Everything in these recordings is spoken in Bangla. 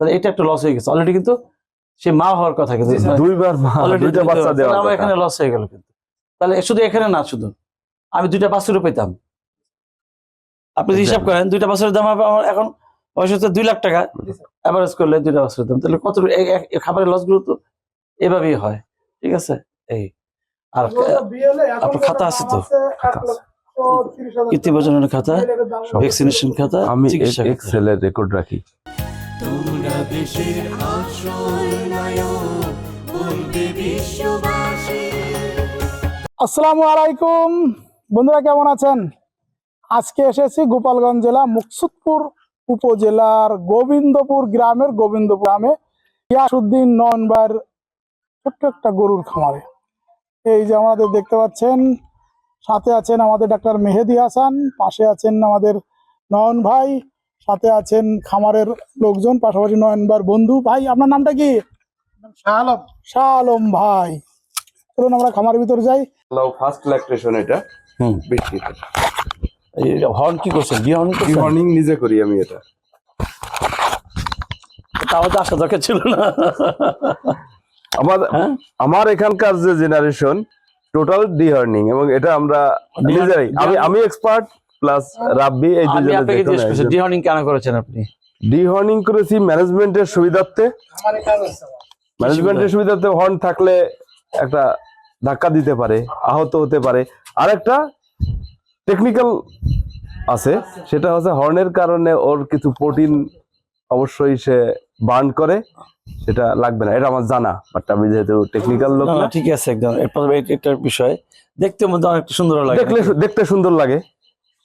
তাহলে এটা একটা লস হয়ে গেছে। অলরেডি কিন্তু সে মা হওয়ার কথা কিন্তু দুইবার মা দুইটা বাচ্চা দেওয়া আমার এখানে লস হয়ে গেল কিন্তু। তাহলে শুধু এখানে না শুধু আমি দুইটা বাছুরও পেতাম। আপনি যদি হিসাব করেন দুইটা বাছুরের দাম হবে আমার এখন হচ্ছে দুই লাখ টাকা। অ্যাভারেজ করলে দুইটা বাছুরের দাম। তাহলে কত খাবারের লসগুলো তো এভাবেই হয়। ঠিক আছে? এই। আর আপনার খাতা আছে তো? খাতা আছে। কৃত্রিম খাতা। ভ্যাকসিনেশন খাতা আমি চিকিৎসা খাতা। এক্সেল এর রেকর্ড রাখি। তোমরা দেশের আসল নায়ক, বলবে বিশ্ববাসী। আসসালামু আলাইকুম। বন্ধুরা, কেমন আছেন? আজকে এসেছি গোপালগঞ্জ জেলা, মুকসুদপুর উপজেলার গোবিন্দপুর গ্রামের গোবিন্দপুর গ্রামে। ইয়াসুদ্দিন নয়নবার ছোট্ট একটা গরুর খামারে। এই যে আমাদের দেখতে পাচ্ছেন, সাথে আছেন আমাদের ডাক্তার মেহেদি হাসান, পাশে আছেন আমাদের নয়ন ভাই। সাথে আছেন খামারের লোকজন পাশাপাশি নয়নবার বন্ধু। ভাই আপনার নামটা কি? শাহ আলম। শাহ আলম ভাই। চলুন আমরা খামারের ভিতরে যাই। ফার্স্ট ল্যাকটেশন এটা। হুম। বেশি হর্ন কি করছেন? ডি হর্ন নিজে করি আমি এটা। তাও তো আসা দরকার ছিল না। আমার হ্যাঁ? আমার এখানকার যে জেনারেশন টোটাল ডিহার্নিং এবং এটা আমরা নিজেরাই আমি আমি এক্সপার্ট প্লাস রাব্বি এই দুজনে আপনাকে জিজ্ঞেস করছি ডি কেন করেছেন আপনি? ডিহার্নিং করেছি ম্যানেজমেন্টের সুবিধার্থে। ম্যানেজমেন্টের সুবিধার্থে হর্ন থাকলে একটা ধাক্কা দিতে পারে আহত হতে পারে। আর একটা টেকনিক্যাল আছে সেটা হচ্ছে হর্নের কারণে ওর কিছু প্রোটিন অবশ্যই সে বার্ন করে সেটা লাগবে না। এটা আমার জানা বাট আমি যেহেতু টেকনিক্যাল লোক ঠিক আছে একদম। এটার বিষয় দেখতে মধ্যে অনেক সুন্দর লাগে দেখলে দেখতে সুন্দর লাগে।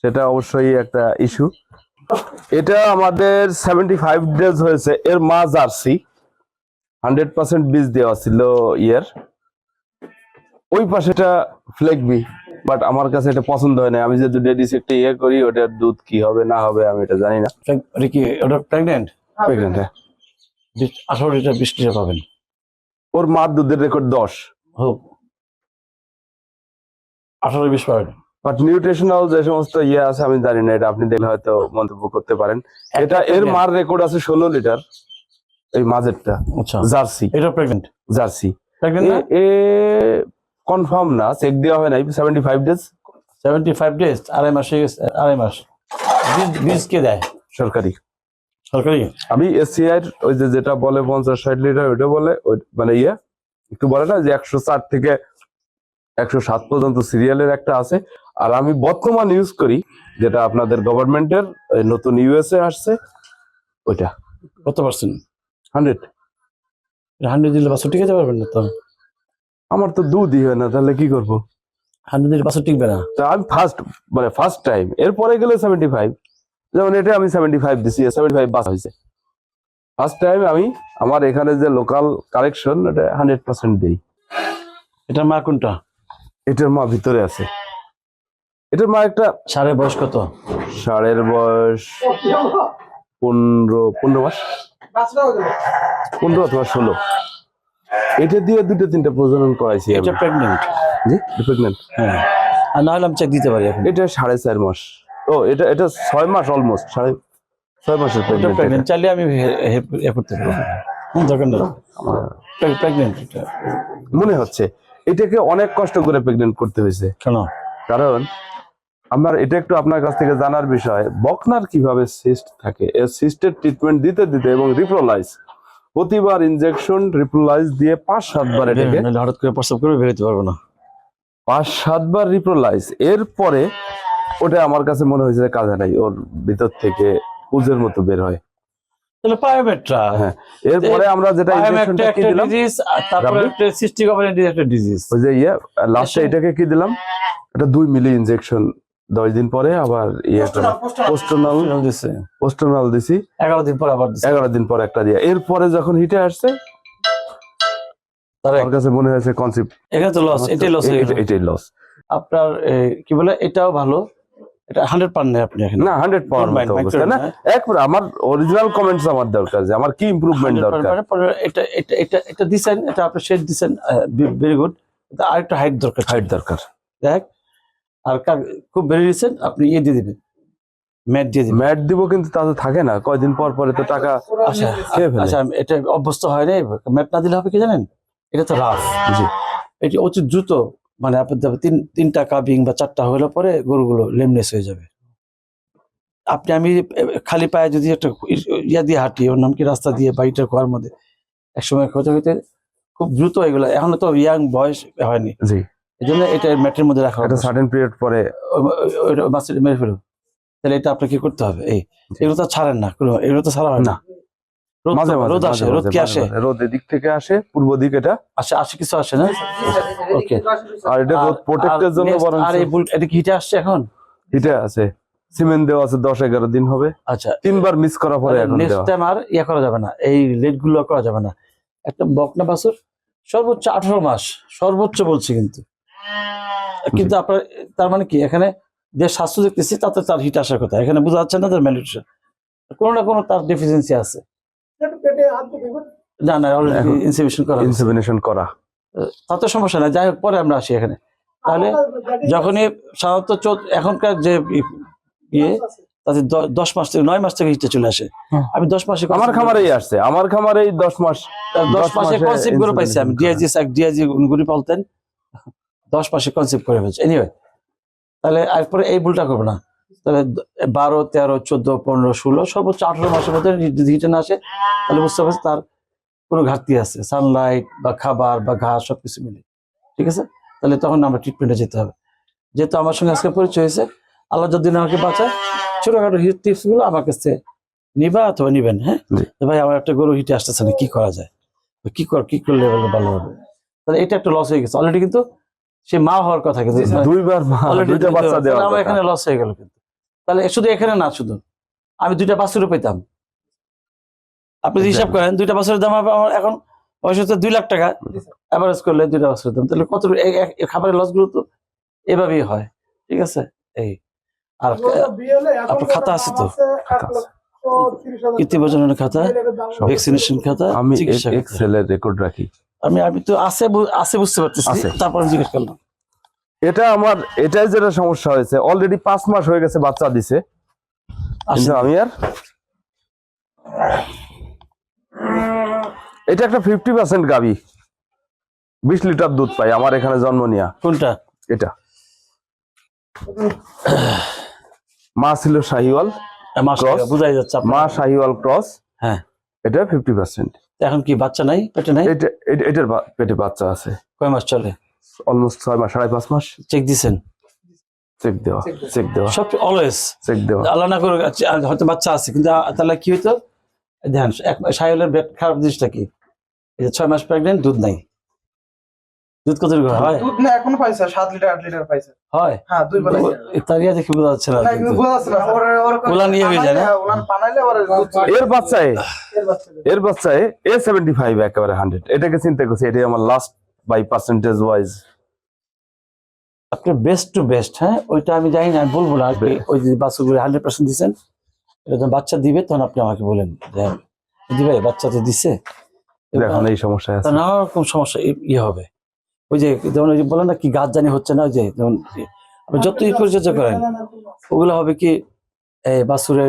সেটা অবশ্যই একটা ইস্যু এটা আমাদের সেভেন্টি ফাইভ ডেজ হয়েছে এর মা জার্সি হান্ড্রেড পার্সেন্ট বীজ দেওয়া ছিল ইয়ের ওই পাশেটা ফ্লেগবি বাট আমার কাছে এটা পছন্দ হয় না আমি যেহেতু ডেডিস একটা ইয়ে করি ওটার দুধ কি হবে না হবে আমি এটা জানি না। কি ওটা প্রেগনেন্ট Pregnant, হ্যাঁ। আঠারো লিটার বিশ লিটার পাবেন। ওর মার দুধের রেকর্ড দশ। হোক। আঠারো বিশ পাবেন। বাট নিউট্রিশনাল যে সমস্ত ইয়ে আছে আমি জানি না এটা আপনি দেখলে হয়তো মন্তব্য করতে পারেন। এটা এর মার রেকর্ড আছে ষোলো লিটার এই মাঝেরটা আচ্ছা। জার্সি। এটা প্রেগনেন্ট জার্সি। এ- কনফার্ম না চেক দেওয়া হয় নাই seventy five days seventy five days আড়াই মাস হয়ে গেছে আড়াই মাস। বীজ- কে দেয়? সরকারি। সরকারি? আমি এসসিআই ওই যে যেটা বলে পঞ্চাশ ষাট লিটার ওইটা বলে ওই- মানে ইয়ে একটু বলে না যে একশো চার থেকে একশো সাত পর্যন্ত সিরিয়ালের একটা আছে। আর আমি বর্তমান ইউজ করি যেটা আপনাদের গভর্নমেন্টের নতুন ইউএসএ আসছে ওইটা। কত পার্সেন্ট হান্ড্রেড হান্ড্রেড দিলে বাসু টিকাতে পারবেন না তো? আমার তো দুধই হয় না তাহলে কি করব? হান্ড্রেড দিলে টিকবে না। তা আমি ফার্স্ট মানে ফার্স্ট টাইম এরপরে গেলে সেভেন্টি ফাইভ যেমন এটা আমি সেভেন্টি ফাইভ দিছি সেভেন্টি ফাইভ বাস হয়েছে। ফার্স্ট টাইম আমি আমার এখানে যে লোকাল কালেকশন এটা হান্ড্রেড পার্সেন্ট দিই। এটা মা কোনটা? এটার মা ভিতরে আছে। এটার মা একটা সাড়ে বয়স কত? ষাঁড়ের বয়স পনেরো পনেরো মাস? পনেরো অথবা ষোলো। এটা দিয়ে দুটো তিনটা প্রজনন করাইছি এটা প্রেগনেন্ট জি প্রেগনেন্ট হ্যাঁ। আর না হলে আমি চেক দিতে পারি এখন। এটা সাড়ে চার মাস। ও এটা এটা ছয় মাস অলমোস্ট সাড়ে ছয় মাসের প্রেগনেন্ট প্রেগনেন্ট চাইলে আমি হে- হে- এ করতে পারব। দরকার নেই। প্রেগনেন্ট এটা মনে হচ্ছে। এটাকে অনেক কষ্ট করে প্রেগনেন্ট করতে হয়েছে। কেন? কারণ আমার এটা একটু আপনার কাছ থেকে জানার বিষয় বকনার কীভাবে সিস্ট থাকে? এই সিস্টের ট্রিটমেন্ট দিতে দিতে এবং রিপ্রোলাইজ প্রতিবার ইনজেকশন রিপ্রোলাইজ দিয়ে পাঁচ সাতবার এটাকে হঠাৎ করে প্রস্তাব করে বেরোতে পারব না। পাঁচ সাতবার রিপ্রোলাইজ এরপরে ওটা আমার কাছে মনে হয়েছে কাজে নাই ওর ভিতর থেকে উজের মতো বের হয়। তাহলে পায়োমেট্রা হ্যাঁ এরপরে আমরা যেটা ইনজেকশনটা কি দিলাম? ডিজিজ তারপরে সিস্টিক অপারেটিভ একটা ডিজিজ ওই যে ইয়ে লাস্টে এটাকে কি দিলাম? এটা দুই মিলি ইনজেকশন দশ দিন পরে আবার ইয়ে পোস্টনাল দিছে। পোস্টনাল দিছি। এগারো দিন পর আবার দিছে। এগারো দিন পর একটা দিয়ে। এরপরে যখন হিটে আসছে তার কাছে মনে হয়েছে কনসেপ্ট তো লস এটাই লস এটাই লস আপনার কি বলে? এটাও ভালো। এটা হান্ড্রেড পান নেই আপনি এখানে। না হান্ড্রেড পাওয়ার Don't মতো অবস্থা না? না। একবার আমার অরিজিনাল কমেন্টস আমার দরকার যে আমার কি ইমপ্রুভমেন্ট দরকার? পরে এটা এটা এটা এটা দিছেন এটা আপনি শেড দিছেন ভেরি গুড আরেকটা হাইট দরকার হাইট দরকার। দেখ আর খুব বেড়ে আপনি ইয়ে দিয়ে দিবেন। ম্যাট দিয়ে দিবেন। ম্যাট দিব কিন্তু তাতে থাকে না কয়দিন পর পরে তো টাকা আচ্ছা আচ্ছা এটা অভ্যস্ত হয় না ম্যাট না দিলে হবে কি জানেন? এটা তো রাফ জি। এটি অতি দ্রুত মানে আপনার তিন তিনটা কাবিং বা চারটা হলে পরে গরুগুলো লেমনেস হয়ে যাবে আপনি আমি খালি পায়ে যদি একটা ইয়া দিয়ে হাঁটি ওর নাম কি রাস্তা দিয়ে বাড়িটার খোয়ার মধ্যে একসময় হতে হতে খুব দ্রুত এগুলো এখনও তো ইয়াং বয়স হয়নি জি এই জন্য এটা ম্যাটের মধ্যে রাখা একটা সার্টেন পিরিয়ড পরে ওই মেরে ফেলুন তাহলে এটা আপনাকে করতে হবে এই এগুলো তো ছাড়েন না এগুলো তো ছাড়া হয় না মাঝে মাঝে রোদ আসে রোদ কি আসে। রোদ এদিক থেকে আসে পূর্ব দিক এটা। আসে আসে কিছু আসে না? ওকে আর এটা রোদ প্রোটেক্টের জন্য বরং আর এই বুল এটা কি হিটে আসছে এখন? এটা আছে। সিমেন্ট দেওয়া আছে দশ এগারো দিন হবে। আচ্ছা। তিনবার মিস করার পরে এখন নেক্সট টাইম আর ইয়া করা যাবে না। এই লেটগুলো করা যাবে না। একটা বকনা বাছুর? সর্বোচ্চ আঠারো মাস। সর্বোচ্চ বলছি কিন্তু। কিন্তু আপনার তার মানে কি? এখানে যে স্বাস্থ্য দেখতেছি তাতে তার হিট আসার কথা। এখানে বোঝা যাচ্ছে না তার ম্যালিউট্রিশন কোনো না কোনো তার ডেফিসিয়েন্সি আছে পেটে হাত দিয়ে দেখবেন না না অলরেডি করা। করা। তাতে সমস্যা নাই যাই হোক পরে আমরা আসি এখানে। তাহলে যখনই সাধারণত চৌদ্দ- এখনকার যে ইয়ে তাতে দশ মাস থেকে নয় মাস থেকে হিটে চলে আসে। আমি দশ মাসে আমার খামারেই আসছে আমার খামারেই দশ মাস দশ মাসে কনসেপ্ট করে পাইছি আমি ডিআইজি এক ডিআইজি গুড়ি পালতেন। দশ মাসে কনসেপ্ট করে ফেলছে। এনিওয়ে তাহলে এরপরে এই ভুলটা করব না। তাহলে বারো তেরো চোদ্দ পনেরো ষোলো সর্বোচ্চ আঠারো মাসের মধ্যে আসে তাহলে বুঝতে পারছি তার কোনো ঘাটতি আছে। সানলাইট বা খাবার বা ঘাস সবকিছু মিলে। ঠিক আছে? তাহলে তখন আমরা ট্রিটমেন্টে যেতে হবে। যেহেতু আমার সঙ্গে আজকে পরিচয় হয়েছে আল্লাহ যদি আমাকে বাঁচায় ছোটখাটো হিট টিপস আমার কাছে নিবা অথবা নিবেন হ্যাঁ? ভাই আমার একটা গরু হিটে আসতেছে না কি করা যায়? কি কর কি করলে ভালো হবে? তাহলে এটা একটা লস হয়ে গেছে। অলরেডি কিন্তু সে মা হওয়ার কথা কিন্তু দুইবার মা, already দুইটা দুইটা- বাচ্চা দেওয়া আমার এখানে লস হয়ে গেল কিন্তু। তাহলে শুধু এখানে না শুধু। আমি দুইটা বাছুরও পেতাম। আপনি হিসাব করেন দুইটা বাছুরের দাম হবে আমার এখন হচ্ছে দুই লাখ টাকা। অ্যাভারেজ করলে দুইটা বাছুরের দাম। তাহলে কত খাবারের লসগুলো তো এভাবেই হয়। ঠিক আছে? এই। আর আপনার খাতা আছে তো? খাতা আছে। কৃত্রিম খাতা ভ্যাকসিনেশন খাতা আমি চিকিৎসা খাতা। এক্সেল এর রেকর্ড রাখি। আমি আমি তো আছে আছে বুঝতে পারতেছি। তারপর জিজ্ঞেস করলাম। এটা আমার এটাই যেটা সমস্যা হয়েছে। অলরেডি পাঁচ মাস হয়ে গেছে বাচ্চা দিছে। আমি আর এটা একটা ফিফটি পার্সেন্ট গাবি। বিশ লিটার দুধ পাই আমার এখানে জন্ম নিয়া। কোনটা? এটা। মা ছিল শাহিওয়াল? বুঝাই যাচ্ছে মা শাহিওয়াল ক্রস। হ্যাঁ। এটা ফিফটি পার্সেন্ট এখন কি বাচ্চা নাই পেটে নাই? এটা- এটার পেটে বাচ্চা আছে। কয় মাস চলে? অলমোস্ট ছয় মাস সাড়ে পাঁচ মাস? চেক দিছেন? চেক দেওয়া চেক দেওয়া। সব অলওয়েজ চেক দেওয়া। আল্লাহ না করে হয়তো বাচ্চা আছে কিন্তু তাহলে কি হইতো? ধ্যান পেট খারাপ জিনিসটা কি? এই যে ছয় মাস প্রেগনেন্ট দুধ নাই। দুধ কত হয়? দুধ না এখন পাইছে সাত লিটার আট লিটার পাইছে। হয়? হ্যাঁ দুই বেলা তার ইয়া বোঝা যাচ্ছে না না কিন্তু? কিন্তু। বোঝা যাচ্ছে না। ওর ওর ওলান ইয়ে হয়ে যায় না? হ্যাঁ, পানাইলে আবার এর বাচ্চায় এর বাচ্চা এর বাচ্চায় এ সেভেন্টি ফাইভ একেবারে হান্ড্রেড এটাকে চিন্তা করছি এটাই আমার লাস্ট বাই পার্সেন্টেজ ওয়াইজ আপনার বেস্ট টু বেস্ট হ্যাঁ? ওইটা আমি জানি না আমি বলব না আর কি। ওই যে বাচ্চাগুলো হান্ড্রেড পার্সেন্ট দিচ্ছেন এটা যখন বাচ্চা দিবে তখন আপনি আমাকে বলেন যে দিবে বাচ্চা তো দিছে। এখন এই সমস্যায় তা আছে নানা রকম সমস্যা ইয়ে হবে। ওই যে যেমন ওই যে বলেন না কি গাছ জানি হচ্ছে না ওই যে যেমন আপনি যতই পরিচর্যা করেন ওগুলো হবে কি এই বাছুরে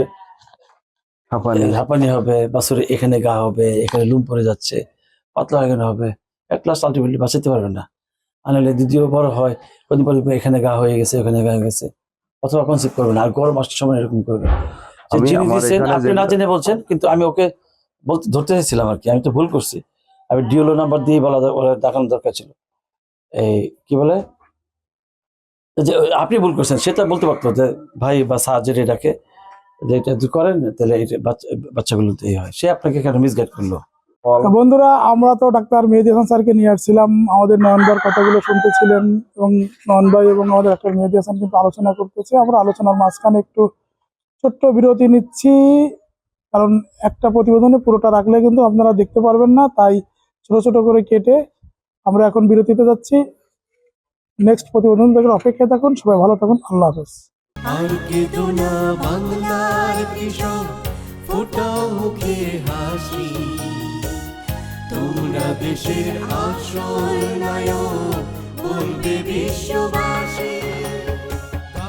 হাঁপানি। হাঁপানি হবে বাছুরে এখানে গা হবে এখানে লুম পড়ে যাচ্ছে পাতলা হয়ে হবে। এক ক্লাস আলটিমেটলি বাঁচাতে পারবে না। আনলে দ্বিতীয় বড় হয় কদিন পরে এখানে গা হয়ে গেছে ওখানে গা হয়ে গেছে। অথবা কনসেপ্ট করবে না আর গরম আসতে সময় এরকম করবে যে আমি যিনি আমার আপনি না জেনে বলছেন কিন্তু আমি ওকে বলতে ধরতে চাইছিলাম আর কি আমি তো ভুল করছি। আমি ডিওলো নাম্বার দিয়ে বলা দেখানো দরকার ছিল। এই কি বলে? যে আপনি ভুল করছেন সেটা বলতে পারতো যে ভাই বা স্যার যেটা ডাকে যে এটা করেন তাহলে বাচ্চাগুলো তো এই হয়। সে আপনাকে কেন মিসগাইড করল? তো বন্ধুরা আমরা তো ডাক্তার মেহেদি হাসান স্যারকে নিয়ে আসছিলাম। আমাদের নয়নবার কথাগুলো শুনতেছিলেন এবং নয়ন ভাই এবং আমাদের ডাক্তার মেহেদি হাসান কিন্তু আলোচনা করতেছে। আমরা আলোচনার মাঝখানে একটু ছোট্ট বিরতি নিচ্ছি কারণ একটা প্রতিবেদনে পুরোটা রাখলে কিন্তু আপনারা দেখতে পারবেন না তাই ছোট ছোট করে কেটে আমরা এখন বিরতিতে যাচ্ছি। নেক্সট প্রতিবেদন দেখে অপেক্ষায় থাকুন সবাই ভালো থাকুন আল্লাহ হাফেজ। আর না বাংলার ফোটাও মুখে হাসি। তোমরা দেশের আসল নায়ক বলবে বিশ্ববাসী।